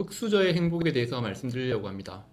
흑수저의 행복에 대해서 말씀드리려고 합니다.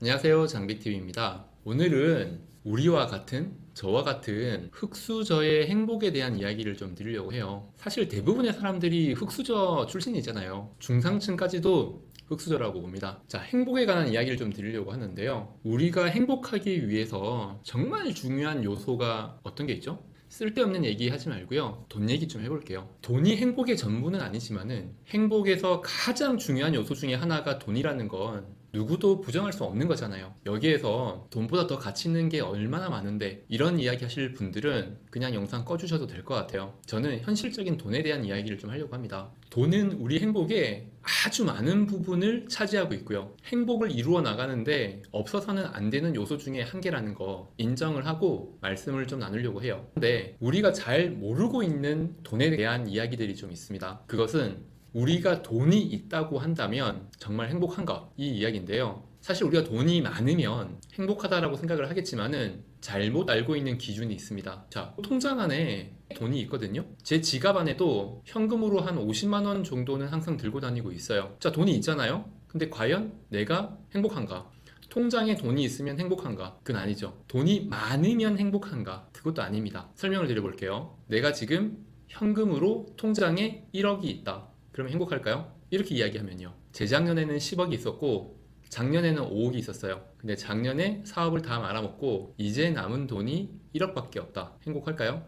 안녕하세요. 장비TV입니다. 오늘은 우리와 같은 저와 같은 흑수저의 행복에 대한 이야기를 좀 드리려고 해요. 사실 대부분의 사람들이 흑수저 출신이잖아요. 중상층까지도 흑수저라고 봅니다. 자, 행복에 관한 이야기를 좀 드리려고 하는데요. 우리가 행복하기 위해서 정말 중요한 요소가 어떤 게 있죠? 쓸데없는 얘기 하지 말고요. 돈 얘기 좀 해볼게요. 돈이 행복의 전부는 아니지만은 행복에서 가장 중요한 요소 중에 하나가 돈이라는 건 누구도 부정할 수 없는 거잖아요. 여기에서 돈보다 더 가치 있는 게 얼마나 많은데 이런 이야기 하실 분들은 그냥 영상 꺼주셔도 될 것 같아요. 저는 현실적인 돈에 대한 이야기를 좀 하려고 합니다. 돈은 우리 행복의 아주 많은 부분을 차지하고 있고요. 행복을 이루어 나가는데 없어서는 안 되는 요소 중에 한 개라는 거 인정을 하고 말씀을 좀 나누려고 해요. 근데 우리가 잘 모르고 있는 돈에 대한 이야기들이 좀 있습니다. 그것은 우리가 돈이 있다고 한다면 정말 행복한 것, 이 이야기인데요. 사실 우리가 돈이 많으면 행복하다라고 생각을 하겠지만은 잘못 알고 있는 기준이 있습니다. 자, 통장 안에 돈이 있거든요. 제 지갑 안에도 현금으로 한 50만 원 정도는 항상 들고 다니고 있어요. 자, 돈이 있잖아요. 근데 과연 내가 행복한가? 통장에 돈이 있으면 행복한가? 그건 아니죠. 돈이 많으면 행복한가? 그것도 아닙니다. 설명을 드려볼게요. 내가 지금 현금으로 통장에 1억이 있다. 그러면 행복할까요? 이렇게 이야기하면요. 재작년에는 10억이 있었고 작년에는 5억이 있었어요. 근데 작년에 사업을 다 말아먹고 이제 남은 돈이 1억밖에 없다. 행복할까요?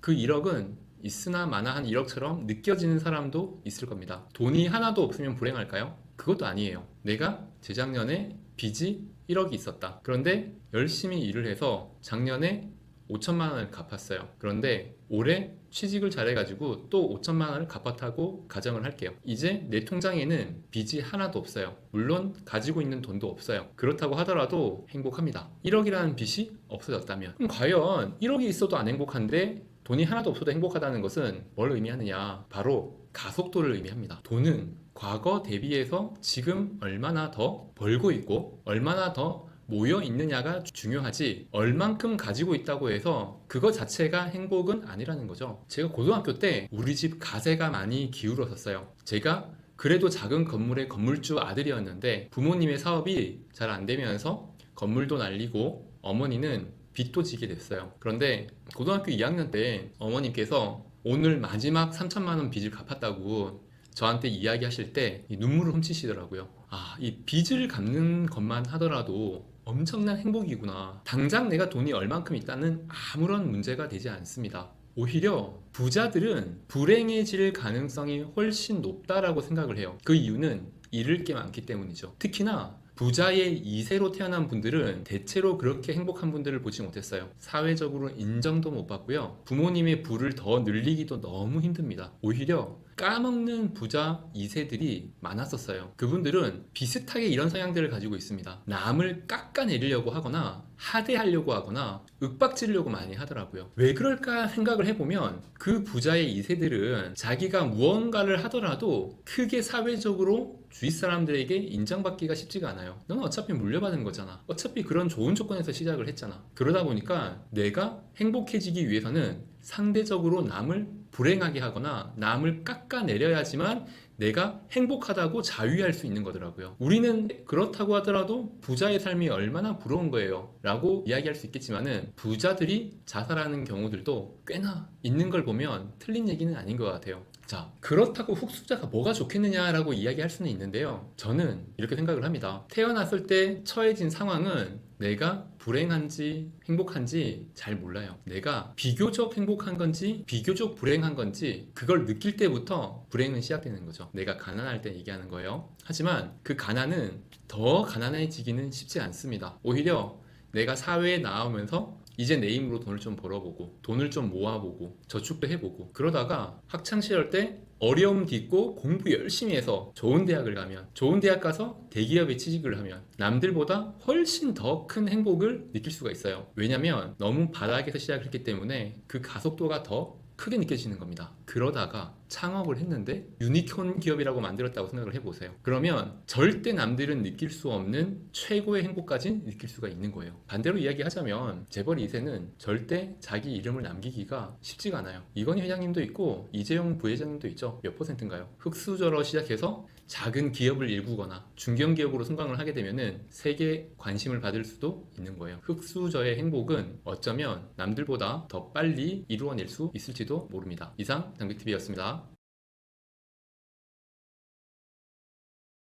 그 1억은 있으나 마나 한 1억처럼 느껴지는 사람도 있을 겁니다. 돈이 하나도 없으면 불행할까요? 그것도 아니에요. 내가 재작년에 빚이 1억이 있었다. 그런데 열심히 일을 해서 작년에 5천만 원을 갚았어요. 그런데 올해 취직을 잘해가지고 또 5천만 원을 갚았다고 가정을 할게요. 이제 내 통장에는 빚이 하나도 없어요. 물론 가지고 있는 돈도 없어요. 그렇다고 하더라도 행복합니다. 1억이라는 빚이 없어졌다면 과연 1억이 있어도 안 행복한데 돈이 하나도 없어도 행복하다는 것은 뭘 의미하느냐? 바로 가속도를 의미합니다. 돈은 과거 대비해서 지금 얼마나 더 벌고 있고 얼마나 더 모여 있느냐가 중요하지 얼만큼 가지고 있다고 해서 그거 자체가 행복은 아니라는 거죠. 제가 고등학교 때 우리 집 가세가 많이 기울었었어요. 제가 그래도 작은 건물의 건물주 아들이었는데 부모님의 사업이 잘 안 되면서 건물도 날리고 어머니는 빚도 지게 됐어요. 그런데 고등학교 2학년 때 어머님께서 오늘 마지막 3천만 원 빚을 갚았다고 저한테 이야기하실 때이 눈물을 훔치시더라고요. 아, 이 빚을 갚는 것만 하더라도 엄청난 행복이구나. 당장 내가 돈이 얼만큼 있다는 아무런 문제가 되지 않습니다. 오히려 부자들은 불행해질 가능성이 훨씬 높다라고 생각을 해요. 그 이유는 잃을 게 많기 때문이죠. 특히나 부자의 2세로 태어난 분들은 대체로 그렇게 행복한 분들을 보지 못했어요. 사회적으로 인정도 못 받고요. 부모님의 부를 더 늘리기도 너무 힘듭니다. 오히려 까먹는 부자 2세들이 많았었어요. 그분들은 비슷하게 이런 성향들을 가지고 있습니다. 남을 깎아내리려고 하거나 하대하려고 하거나 윽박지르려고 많이 하더라고요. 왜 그럴까 생각을 해보면 그 부자의 2세들은 자기가 무언가를 하더라도 크게 사회적으로 주위 사람들에게 인정받기가 쉽지가 않아요. 넌 어차피 물려받은 거잖아. 어차피 그런 좋은 조건에서 시작을 했잖아. 그러다 보니까 내가 행복해지기 위해서는 상대적으로 남을 불행하게 하거나 남을 깎아내려야지만 내가 행복하다고 자유할 수 있는 거더라고요. 우리는 그렇다고 하더라도 부자의 삶이 얼마나 부러운 거예요. 라고 이야기할 수 있겠지만은 부자들이 자살하는 경우들도 꽤나 있는 걸 보면 틀린 얘기는 아닌 것 같아요. 자, 그렇다고 흑수자가 뭐가 좋겠느냐라고 이야기할 수는 있는데요. 저는 이렇게 생각을 합니다. 태어났을 때 처해진 상황은 내가 불행한지 행복한지 잘 몰라요. 내가 비교적 행복한 건지 비교적 불행한 건지 그걸 느낄 때부터 불행은 시작되는 거죠. 내가 가난할 때 얘기하는 거예요. 하지만 그 가난은 더 가난해지기는 쉽지 않습니다. 오히려 내가 사회에 나오면서 이제 내 힘으로 돈을 좀 벌어보고 돈을 좀 모아보고 저축도 해보고 그러다가 학창 시절 때 어려움 딛고 공부 열심히 해서 좋은 대학을 가면 좋은 대학 가서 대기업에 취직을 하면 남들보다 훨씬 더 큰 행복을 느낄 수가 있어요. 왜냐면 너무 바닥에서 시작했기 때문에 그 가속도가 더 크게 느껴지는 겁니다. 그러다가 창업을 했는데 유니콘 기업이라고 만들었다고 생각을 해보세요. 그러면 절대 남들은 느낄 수 없는 최고의 행복까지 느낄 수가 있는 거예요. 반대로 이야기하자면 재벌 2세는 절대 자기 이름을 남기기가 쉽지가 않아요. 이건희 회장님도 있고 이재용 부회장님도 있죠. 몇 퍼센트인가요? 흑수저로 시작해서 작은 기업을 일구거나 중견 기업으로 성장을 하게 되면은 세계 관심을 받을 수도 있는 거예요. 흑수저의 행복은 어쩌면 남들보다 더 빨리 이루어낼 수 있을지도 모릅니다. 이상 장비TV였습니다.